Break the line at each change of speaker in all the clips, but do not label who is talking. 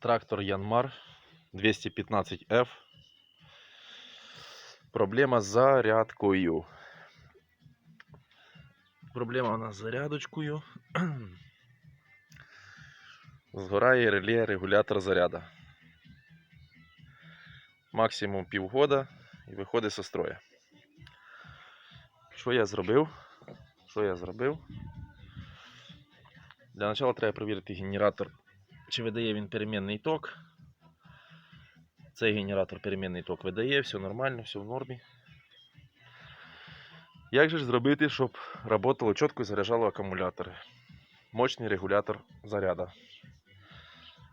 Трактор Янмар 215F. Проблема з зарядкою. Проблема у нас з зарядочкою. Згорає реле регулятор заряда. Максимум півгода і виходить зі строя. Що я зробив? Що я зробив? Для початку треба перевірити генератор, чи видає він перемінний ток. Цей генератор перемінний ток видає, все нормально, все в нормі. Як же ж зробити, щоб працювало чітко і заряджало акумулятори? Мощний регулятор заряду.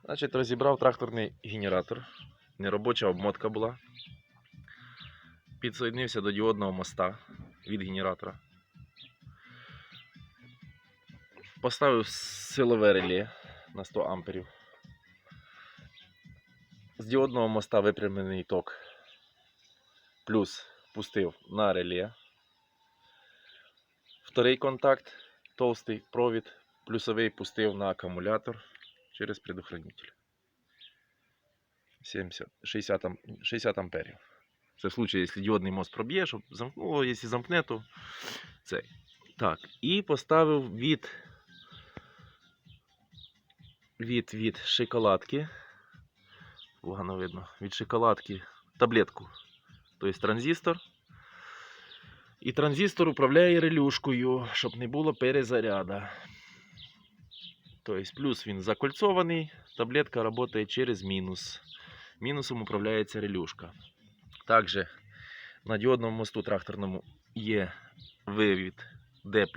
Значить, розібрав тракторний генератор. Неробоча обмотка була. Підсоєднився до діодного моста від генератора. Поставив силове реле на 100 амперів. З діодного моста випрямлений ток. Плюс пустив на реле. Вторий контакт, товстий провід, плюсовий пустив на акумулятор через предохранитель. 70, 60, 60 амперів. Це в случае, якщо діодний мост проб'є, щоб замкнуло, якщо замкне, то цей. Так, і поставив від, від, від шоколадки. Погано видно. Від шоколадки таблетку. Тобто транзистор. І транзистор управляє релюшкою, щоб не було перезаряда. Тобто плюс він закольцований, таблетка працює через мінус. Мінусом управляється релюшка. Також на діодному мосту тракторному є вивід D+.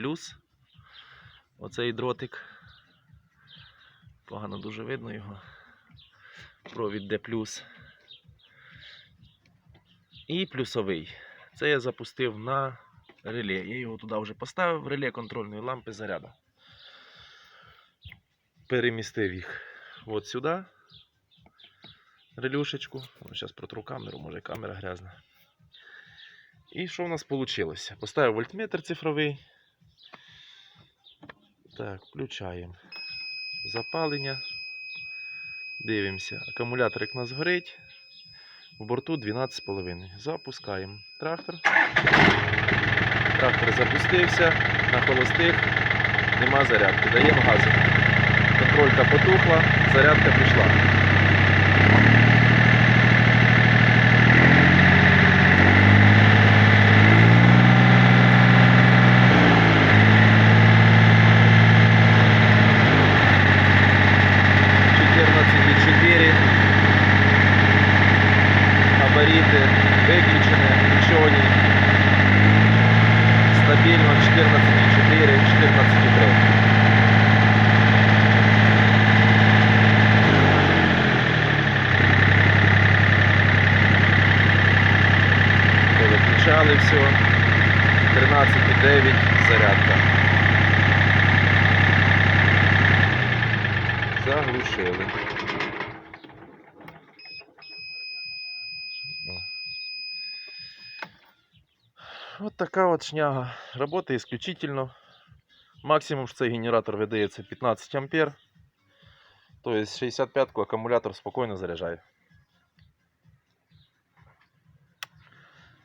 Оцей дротик. Погано дуже видно його. Провід D+. І плюсовий. Це я запустив на реле. Я його туди вже поставив, реле контрольної лампи заряду. Перемістив їх от сюди. Релюшечку. Зараз протру камеру, може камера грязна. І що в нас вийшло? Поставив вольтметр цифровий. Так, включаємо запалення. Дивимося. Акумуляторик у нас горить. В борту 12,5. Запускаємо трактор. Трактор запустився. На холостих нема зарядки. Даємо газу. Контролька потухла, зарядка пішла. Габариты выключены, ничего не стабильно 14,4, 14,3. Виключали все. 13,9 зарядка. Заглушили. Вот такая вот шняга. Работает исключительно. Максимум, що цей генератор видається 15 ампер. Тобто 65-ку акумулятор спокійно заряджає.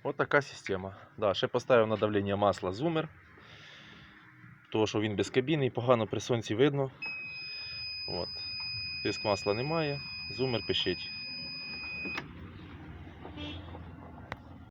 От така система. Да, ще поставив на давлення масла зумер. Тому що він без кабіни і погано при сонці видно. От. Тиск масла немає, зумер пишіть.